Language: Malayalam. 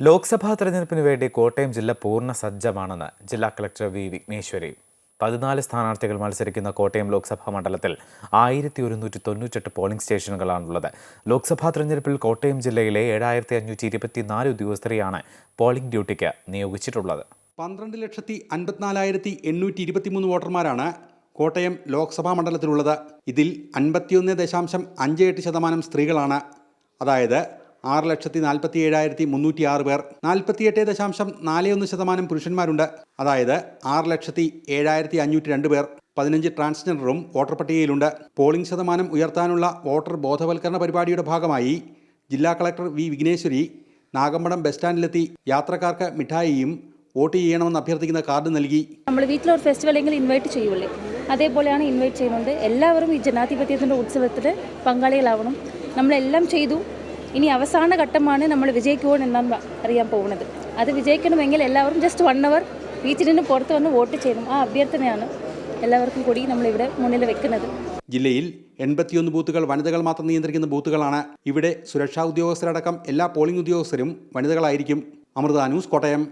ലോക്സഭാ തെരഞ്ഞെടുപ്പിന് വേണ്ടി കോട്ടയം ജില്ല പൂർണ സജ്ജമാണെന്ന് ജില്ലാ കളക്ടർ വി വിഘ്നേശ്വരി. പതിനാല് സ്ഥാനാർത്ഥികൾ മത്സരിക്കുന്ന കോട്ടയം ലോക്സഭാ മണ്ഡലത്തിൽ ആയിരത്തി ഒരുന്നൂറ്റി തൊണ്ണൂറ്റെട്ട് പോളിംഗ് സ്റ്റേഷനുകളാണുള്ളത്. ലോക്സഭാ തെരഞ്ഞെടുപ്പിൽ കോട്ടയം ജില്ലയിലെ ഏഴായിരത്തി അഞ്ഞൂറ്റി ഇരുപത്തിനാല് ഉദ്യോഗസ്ഥരെയാണ് പോളിംഗ് ഡ്യൂട്ടിക്ക് നിയോഗിച്ചിട്ടുള്ളത്. പന്ത്രണ്ട് ലക്ഷത്തി അൻപത്തിനാലായിരത്തി എണ്ണൂറ്റി ഇരുപത്തിമൂന്ന് വോട്ടർമാരാണ് കോട്ടയം ലോക്സഭാ മണ്ഡലത്തിലുള്ളത്. ഇതിൽ അൻപത്തിയൊന്ന് ദശാംശം അഞ്ച് എട്ട് ശതമാനം സ്ത്രീകളാണ്. അതായത് ആറ് ലക്ഷത്തി നാൽപ്പത്തി ഏഴായിരത്തി മുന്നൂറ്റി ആറ് പേർ. നാൽപ്പത്തിയെട്ട് ദശാംശം നാല് ഒന്ന് ശതമാനം പുരുഷന്മാരുണ്ട്. അതായത് ആറ് ലക്ഷത്തി ഏഴായിരത്തി അഞ്ഞൂറ്റി രണ്ട് പേർ. പതിനഞ്ച് ട്രാൻസ്ജെൻഡറും വോട്ടർ പട്ടികയിലുണ്ട്. പോളിംഗ് ശതമാനം ഉയർത്താനുള്ള വോട്ടർ ബോധവൽക്കരണ പരിപാടിയുടെ ഭാഗമായി ജില്ലാ collector V Vighneswari Nagampadam bus സ്റ്റാൻഡിലെത്തി. യാത്രക്കാർക്ക് മിഠായിയും വോട്ട് ചെയ്യണമെന്ന് അഭ്യർത്ഥിക്കുന്ന കാർഡ് നൽകി. നമ്മൾ വീട്ടിലൊരു ഫെസ്റ്റിവലെങ്കിൽ ഇൻവൈറ്റ് ചെയ്യുള്ളൂ. അതേപോലെയാണ് ഇൻവൈറ്റ് ചെയ്യുന്നത് എല്ലാവരും ഈ ജനാധിപത്യത്തിന്റെ ഉത്സവത്തിൽ പങ്കാളികളാവണം. നമ്മളെല്ലാം ചെയ്തു. ഇനി അവസാന ഘട്ടമാണ് നമ്മൾ വിജയിക്കുമോ എന്നാണ് അറിയാൻ പോകുന്നത്. അത് വിജയിക്കണമെങ്കിൽ എല്ലാവരും ജസ്റ്റ് വൺ അവർ ബീച്ചിൽ നിന്ന് പുറത്ത് വന്ന് വോട്ട് ചെയ്യണം. ആ അഭ്യർത്ഥനയാണ് എല്ലാവർക്കും കൂടി നമ്മളിവിടെ മുന്നിൽ വെക്കുന്നത്. ജില്ലയിൽ എൺപത്തിയൊന്ന് ബൂത്തുകൾ വനിതകൾ മാത്രം നിയന്ത്രിക്കുന്ന ബൂത്തുകളാണ് ഇവിടെ സുരക്ഷാ ഉദ്യോഗസ്ഥരടക്കം എല്ലാ പോളിംഗ് ഉദ്യോഗസ്ഥരും വനിതകളായിരിക്കും. അമൃത ന്യൂസ് കോട്ടയം.